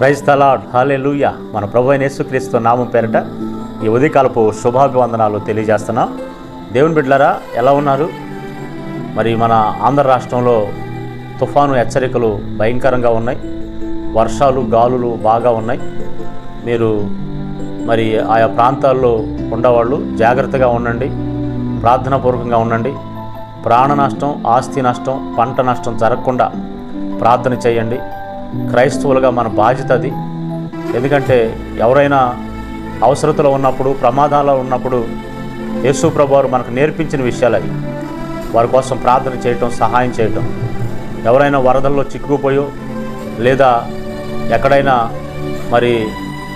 Praise తలాడ్ హాలే లూయ మన ప్రభు అయిన యేసుక్రీస్తు నామం పేరట ఈ ఉదయకాలపు శుభాభివందనాలు తెలియజేస్తున్నాం. దేవుని బిడ్డలారా ఎలా ఉన్నారు? మరి మన ఆంధ్ర రాష్ట్రంలో తుఫాను హెచ్చరికలు భయంకరంగా ఉన్నాయి. వర్షాలు గాలులు బాగా ఉన్నాయి. మీరు మరి ఆయా ప్రాంతాల్లో ఉండేవాళ్ళు జాగ్రత్తగా ఉండండి. ప్రార్థనాపూర్వకంగా ఉండండి. ప్రాణ నష్టం ఆస్తి నష్టం పంట నష్టం జరగకుండా ప్రార్థన చేయండి. క్రైస్తవులుగా మన బాధ్యత అది. ఎందుకంటే ఎవరైనా అవసరతలో ఉన్నప్పుడు ప్రమాదాల్లో ఉన్నప్పుడు యేసు ప్రభువారు మనకు నేర్పించిన విషయాలు అవి. వారి కోసం ప్రార్థన చేయటం సహాయం చేయటం. ఎవరైనా వరదల్లో చిక్కుకుపోయో లేదా ఎక్కడైనా మరి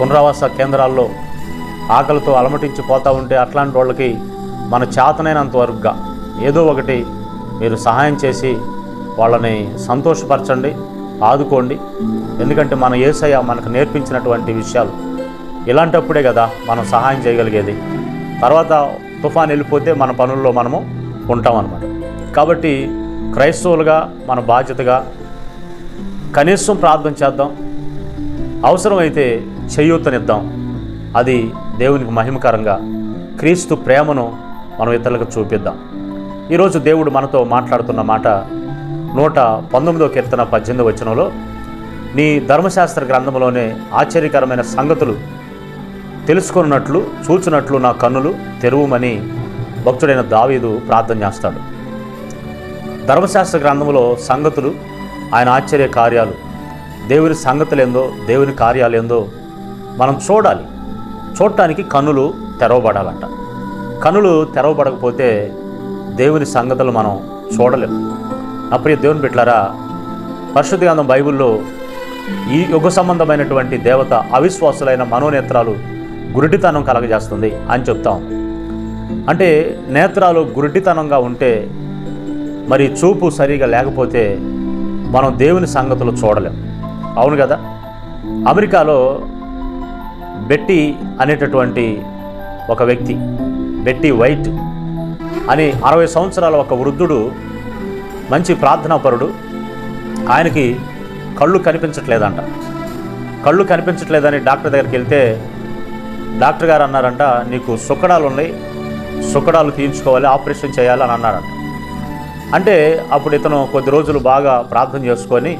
పునరావాస కేంద్రాల్లో ఆకలితో అలమటించి పోతూ ఉంటే అట్లాంటి వాళ్ళకి మన చేతనైనంత వరకుగా ఏదో ఒకటి మీరు సహాయం చేసి వాళ్ళని సంతోషపరచండి. ఆదుకోండి. ఎందుకంటే మన ఏసయ్య మనకు నేర్పించినటువంటి విషయాలు. ఇలాంటప్పుడే కదా మనం సహాయం చేయగలిగేది. తర్వాత తుఫాన్ వెళ్ళిపోతే మన పనుల్లో మనము ఉంటామన్నమాట. కాబట్టి క్రైస్తవులుగా మన బాధ్యతగా కనీసం ప్రార్థన చేద్దాం. అవసరమైతే చేయూతనిద్దాం. అది దేవునికి మహిమకరంగా క్రీస్తు ప్రేమను మనం ఇతరులకు చూపిద్దాం. ఈరోజు దేవుడు మనతో మాట్లాడుతున్న మాట నూట పంతొమ్మిదో కీర్తన పద్దెనిమిది వచనంలో నీ ధర్మశాస్త్ర గ్రంథంలోనే ఆశ్చర్యకరమైన సంగతులు తెలుసుకున్నట్లు చూచినట్లు నా కన్నులు తెరువుమని భక్తుడైన దావీదు ప్రార్థన చేస్తాడు. ధర్మశాస్త్ర గ్రంథంలో సంగతులు ఆయన ఆశ్చర్య కార్యాలు దేవుని సంగతులు ఏందో దేవుని కార్యాలేందో మనం చూడాలి. చూడటానికి కన్నులు తెరవబడాలంట. కన్నులు తెరవబడకపోతే దేవుని సంగతులు మనం చూడలేము అప్రియ దేవుని బిట్లారా పరిశుద్ధ గ్రంథం బైబిల్లో ఈ యుగ సంబంధమైనటువంటి దేవత అవిశ్వాసులైన మనోనేత్రాలు గురుడితనం కలగజేస్తుంది అని చెప్తాం. అంటే నేత్రాలు గురుడితనంగా ఉంటే మరి చూపు సరిగా లేకపోతే మనం దేవుని సంగతులు చూడలేం. అవును కదా? అమెరికాలో బెట్టి అనేటటువంటి ఒక వ్యక్తి బెట్టి వైట్ అని అరవై సంవత్సరాల ఒక వృద్ధుడు మంచి ప్రార్థనాపరుడు. ఆయనకి కళ్ళు కనిపించట్లేదంట. కళ్ళు కనిపించట్లేదని డాక్టర్ దగ్గరికి వెళ్తే డాక్టర్ గారు అన్నారంట నీకు సుక్కడాలు ఉన్నాయి సుక్కడాలు తీయించుకోవాలి ఆపరేషన్ చేయాలి అని అన్నారంట. అంటే అప్పుడు ఇతను కొద్ది రోజులు బాగా ప్రార్థన చేసుకొని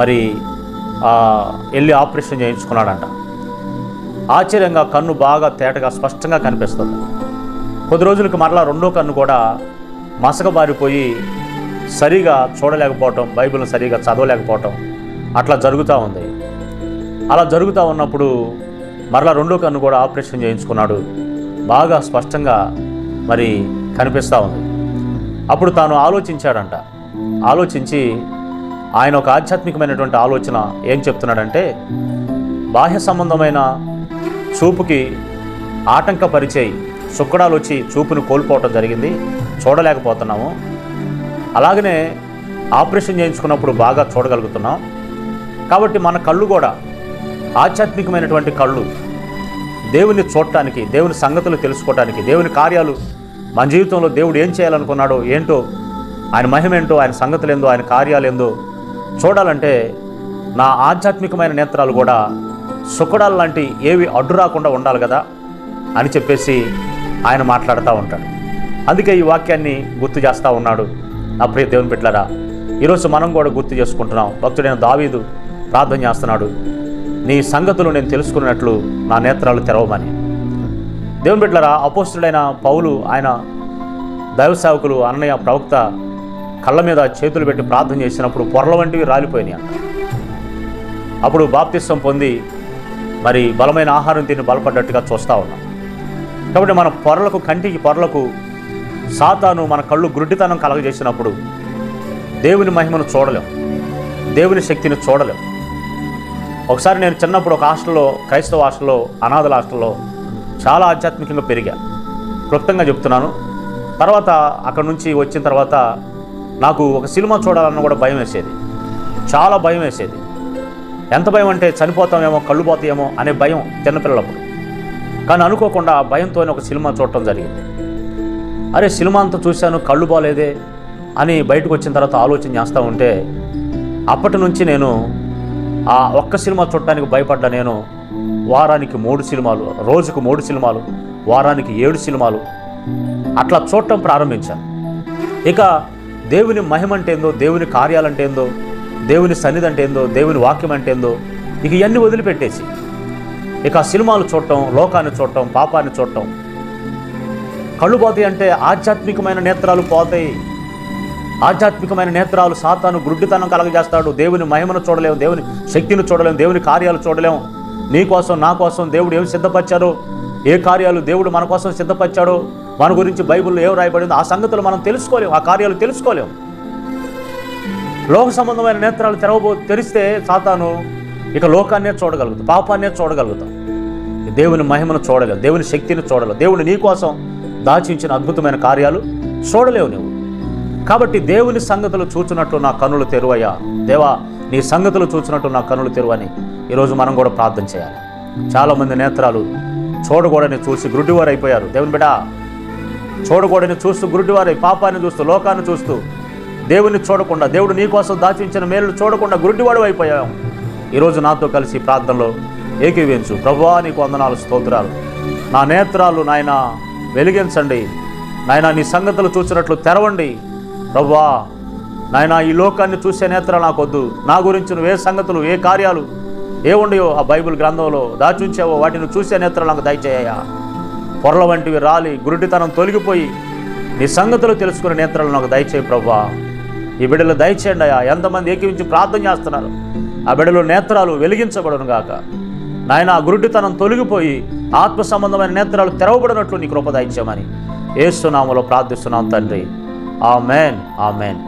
మరి వెళ్ళి ఆపరేషన్ చేయించుకున్నాడంట. ఆశ్చర్యంగా కన్ను బాగా తేటగా స్పష్టంగా కనిపిస్తుంది. కొద్ది రోజులకు మరలా రెండో కన్ను కూడా మసకబారిపోయి సరిగా చూడలేకపోవటం బైబిల్ని సరిగా చదవలేకపోవటం అట్లా జరుగుతూ ఉంది. అలా జరుగుతూ ఉన్నప్పుడు మరలా రెండో కన్ను కూడా ఆపరేషన్ చేయించుకున్నాడు. బాగా స్పష్టంగా మరి కనిపిస్తూ ఉంది. అప్పుడు తాను ఆలోచించాడంట. ఆలోచించి ఆయన ఒక ఆధ్యాత్మికమైనటువంటి ఆలోచన ఏం చెప్తున్నాడంటే బాహ్య సంబంధమైన చూపుకి ఆటంకపరిచేయి సుక్కడాలు వచ్చి చూపును కోల్పోవటం జరిగింది. చూడలేకపోతున్నాము. అలాగనే ఆపరేషన్ చేయించుకున్నప్పుడు బాగా చూడగలుగుతున్నాం. కాబట్టి మన కళ్ళు కూడా ఆధ్యాత్మికమైనటువంటి కళ్ళు దేవుని చూడటానికి దేవుని సంగతులు తెలుసుకోవటానికి దేవుని కార్యాలు మన జీవితంలో దేవుడు ఏం చేయాలనుకున్నాడో ఏంటో ఆయన మహిమేంటో ఆయన సంగతులు ఏందో ఆయన కార్యాలు ఏందో చూడాలంటే నా ఆధ్యాత్మికమైన నేత్రాలు కూడా సుఖడాలు లాంటి ఏవి అడ్డు రాకుండా ఉండాలి కదా అని చెప్పేసి ఆయన మాట్లాడుతూ ఉంటాడు. అందుకే ఈ వాక్యాన్ని గుర్తు చేస్తూ ఉన్నాడు. నా ప్రియ దేవుని బిడ్డలారా ఈరోజు మనం కూడా గుర్తు చేసుకుంటున్నాం. భక్తుడైన దావీదు ప్రార్థన చేస్తున్నాడు. నీ సంగతులు నేను తెలుసుకున్నట్లు నా నేత్రాలు తెరవమని. దేవుని బిడ్డలరా అపోస్తుడైన పౌలు ఆయన దైవ సేవకులు అన్నయ్య ప్రవక్త కళ్ళ మీద చేతులు పెట్టి ప్రార్థన చేసినప్పుడు పొరల వంటివి రాలిపోయినాయి అంట. అప్పుడు బాప్తిస్వం పొంది మరి బలమైన ఆహారం తిని బలపడ్డట్టుగా చూస్తూ ఉన్నాం. కాబట్టి మన పొరలకు కంటికి పొరలకు సాతాను మన కళ్ళు గురుడితనం కలగజేసినప్పుడు దేవుని మహిమను చూడలేం. దేవుని శక్తిని చూడలేం. ఒకసారి నేను చిన్నప్పుడు ఒక హాస్టల్లో క్రైస్తవ హాస్టల్లో అనాథల హాస్టల్లో చాలా ఆధ్యాత్మికంగా పెరిగా. క్లుప్తంగా చెప్తున్నాను. తర్వాత అక్కడ నుంచి వచ్చిన తర్వాత నాకు ఒక సినిమా చూడాలన్న కూడా భయం వేసేది. చాలా భయం వేసేది. ఎంత భయం అంటే చనిపోతామేమో కళ్ళు పోతాయేమో అనే భయం చిన్నపిల్లలప్పుడు. కానీ అనుకోకుండా ఆ భయంతోనే ఒక సినిమా చూడటం జరిగింది. అరే సినిమా అంతా చూశాను కళ్ళు బాగాలేదే అని బయటకు వచ్చిన తర్వాత ఆలోచన చేస్తూ ఉంటే అప్పటి నుంచి నేను ఆ ఒక్క సినిమా చూడటానికి భయపడ్డా నేను. వారానికి మూడు సినిమాలు రోజుకు మూడు సినిమాలు వారానికి ఏడు సినిమాలు. అట్లా చూడటం ప్రారంభించాను. ఇక దేవుని మహిమ అంటే ఏందో దేవుని కార్యాలంటే ఏందో దేవుని సన్నిధి అంటే ఏందో దేవుని వాక్యం అంటే ఏందో ఇక ఇవన్నీ వదిలిపెట్టేసి ఇక సినిమాలు చూడటం లోకాన్ని చూడటం పాపాన్ని చూడటం కళ్ళు పోతాయి అంటే ఆధ్యాత్మికమైన నేత్రాలు పోతాయి. ఆధ్యాత్మికమైన నేత్రాలు సాతాను గుడ్డితనం కలగజేస్తాడు. దేవుని మహిమను చూడలేము దేవుని శక్తిని చూడలేము దేవుని కార్యాలు చూడలేము నీ కోసం నా కోసం దేవుడు ఏమి సిద్ధపరిచాడో? ఏ కార్యాలు దేవుడు మన కోసం సిద్ధపరిచాడో? మన గురించి బైబిల్లో ఏం రాయబడిందో ఆ సంగతులు మనం తెలుసుకోలేము ఆ కార్యాలు తెలుసుకోలేము లోక సంబంధమైన నేత్రాలు తెరవబో తెరిస్తే సాతాను ఇక లోకాన్నే చూడగలుగుతాం పాపాన్నే చూడగలుగుతాం. దేవుని మహిమను చూడలేవు దేవుని శక్తిని చూడలేవు దేవుడు నీ కోసం దాచించిన అద్భుతమైన కార్యాలు చూడలేవు నువ్వు కాబట్టి దేవుని సంగతులు చూచినట్లు నా కన్నులు తెరువయ్యా. దేవా నీ సంగతులు చూచినట్టు నా కన్నులు తెరువని ఈరోజు మనం కూడా ప్రార్థన చేయాలి. చాలామంది నేత్రాలు చూడకూడని చూసి గుడ్డివారు అయిపోయారు దేవుని బిడ్డ చూడకూడని చూస్తూ గురుడివారి పాపాన్ని చూస్తూ లోకాన్ని చూస్తూ దేవుని చూడకుండా దేవుడు నీకోసం దాచించిన మేలు చూడకుండా గురుడివాడు అయిపోయాం ఈరోజు నాతో కలిసి ప్రార్థనలో ఏకీవించు ప్రభువా నీకు వందనాలు స్తోత్రాలు. నా నేత్రాలు నాయన వెలిగించండి. నాయన నీ సంగతులు చూసినట్లు తెరవండి. ప్రభువా నాయన ఈ లోకాన్ని చూసే నేత్ర నాకొద్దు. నా గురించి నువ్వు ఏ సంగతులు ఏ కార్యాలు ఏ ఉండయో ఆ బైబిల్ గ్రంథంలో దాచుంచావో వాటిని చూసే నేత్ర నాకు దయచేయ్యా. పొరల వంటివి రాలి గురుడితనం తొలగిపోయి నీ సంగతులు తెలుసుకునే నేత్రాలు నాకు దయచేయి ప్రవ్వా. ఈ బిడ్డలు దయచేయండి అయ్యా. ఎంతమంది ఏకీవించి ప్రార్థన చేస్తున్నారు. ఆ బిడ్డలో నేత్రాలు వెలిగించబడను గాక నాయన ఆ గురుడితనం తొలగిపోయి ఆత్మ సంబంధమైన నేత్రాలు తెరవబడినట్లు నీ కృప దయచేయమని. ఏసునామలో ప్రార్థిస్తున్నాం తండ్రి. ఆ మేన్ ఆ మేన్